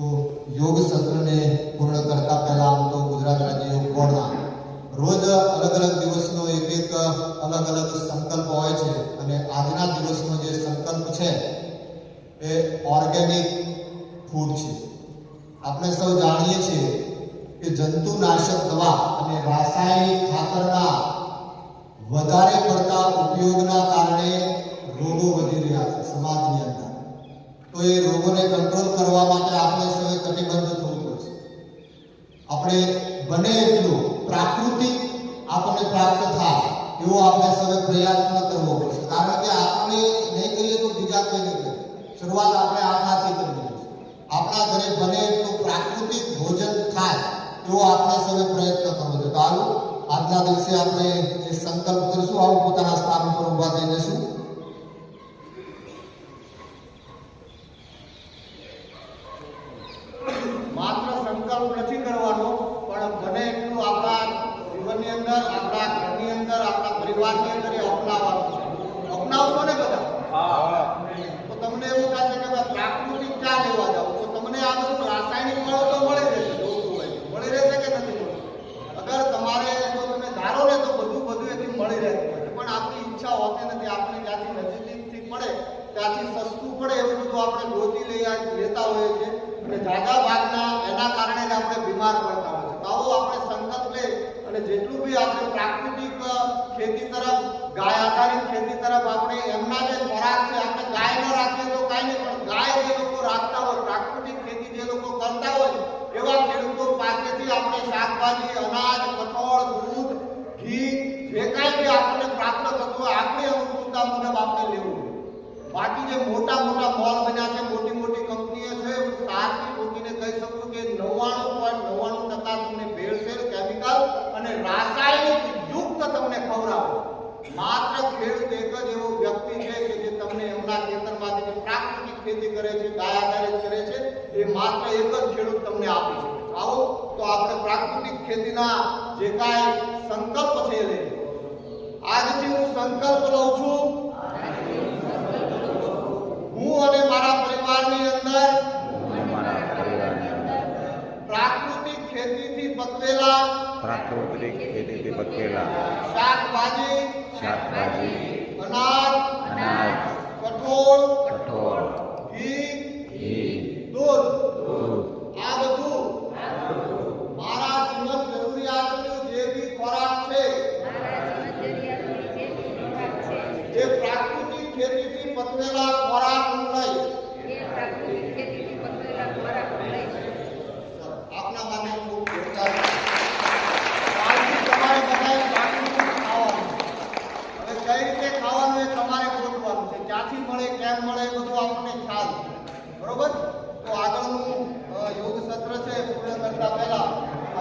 તો યોગ સત્રને પૂર્ણ કરતા પહેલા આમ તો ગુજરાત રાજ્ય યોગ બોર્ડના રોજ અલગ અલગ દિવસનો એક એક અલગ અલગ સંકલ્પ હોય છે અને આજના દિવસનો જે સંકલ્પ છે એ ઓર્ગેનિક ફૂડ છે. આપણે સૌ જાણીએ છીએ કે જંતુનાશક દવા અને રાસાયણિક ખાતરના વધારે પડતા ઉપયોગના કારણે રોગો વધી રહ્યા છે સમાજની અંદર. તો એ રોગોને કંટ્રોલ કરવા માટે આપણે સૌએ કટિબદ્ધ થવું પડશે. આપણે બને એટલું પ્રાકૃતિક આપણને પ્રાપ્ત થાય એવો આપણે સૌએ પ્રયત્ન કરવો પડશે. કારણ કે આપણે નહીં કરીએ તો બીજા કોઈ નહીં કરે. શરૂઆત આપણે આપણાથી કરવી પડશે. આપણા ઘરે બને એટલું પ્રાકૃતિક ભોજન થાય એવો આપણે સૌએ પ્રયત્ન કરવો જોઈએ. તો આજના દિવસે આપણે જે સંકલ્પ કરીશું, આવું પોતાના સ્થાન ઉપર ઊભા થઈ જશું માત્ર સંકલ્પ નથી કરવાનો પણ બને એટલું આપણા જીવનની અંદર આપણા ઘરની અંદર આપણા પરિવારની અપનાવવાનો છે. અપનાવશો ને બધા? તો તમને એવું થશે કે પ્રાકૃતિક ચા લેવા જાવ? તો તમને આ બધું રાસાયણિક મળો તો મળી રહેશે જોતું હોય મળી રહેશે કે નથી મળતું અગર તમારે જો તમે ધારો ને તો બધું બધું એથી મળી રહેતું હોય પણ આપણી ઈચ્છા હોતી નથી આપણે જ્યાંથી નજીકથી મળે ત્યાંથી સસ્તું પડે એવું બધું આપણે ગોતી લઈ લેતા હોઈએ છીએ. અને જાગા ભાગના એના કારણે જ આપણે બીમાર પડતા હોય છે તો આવો આપણે સંકલ્પ લે અને જેટલું બી આપણે પ્રાકૃતિક ખેતી તરફ, ગાય આધારિત ખેતી તરફ આપણે એમના જે ખોરાક છે, આપણે ગાય ન રાખીએ તો કાંઈ નહીં, પણ ગાય જે લોકો રાખતા હોય, પ્રાકૃતિક ખેતી જે લોકો કરતા હોય, એવા ખેડૂતો પાસેથી આપણે શાકભાજી, અનાજ કઠોળ દૂધ, ઘી જે કાંઈ બી આપણને પ્રાપ્ત થતું હોય, આપણી અનુકૂળતા મુજબ આપણે લેવું બાકી જે મોટા મોટા મોલ બન્યા છે, મોટી મોટી કંપનીઓ છે, હું સાચી મૂકીને કહી શકું કે નવ્વાણું પોઈન્ટ નવ્વાણું ટકા તમને ભેળસેળ કેમિકલ અને રાસાયણિક ખવડાવે માત્ર ખેડૂત એક જ એવો વ્યક્તિ છે કે જે તમને એમના ખેતરમાંથી જે પ્રાકૃતિક ખેતી કરે છે ગાય આધારિત કરે છે, એ માત્ર એક જ ખેડૂત તમને આપી શકે. આવો, તો આપણે પ્રાકૃતિક ખેતીના જે કાંઈ સંકલ્પ છે એ આજથી હું સંકલ્પ લઉં છું. હું અને મારા પરિવારની અંદર પ્રાકૃતિક ખેતીથી પકવેલા પ્રાકૃતિક ખેતીથી પકેલા શાકભાજી શાકભાજી. અનાજ અનાજ. કઠોળ કઠોળ. ઘી ઘી. દૂધ. દૂધ. આ બધું મારા જીવન જરૂરિયાતનું જે બી ખોરાક છે જે પ્રાકૃતિક ખેતીથી પકવેલા આપણને ખ્યાલ છે. બરોબર? તો આગળનું યોગ સત્ર છે પૂર્ણ કરતા પહેલા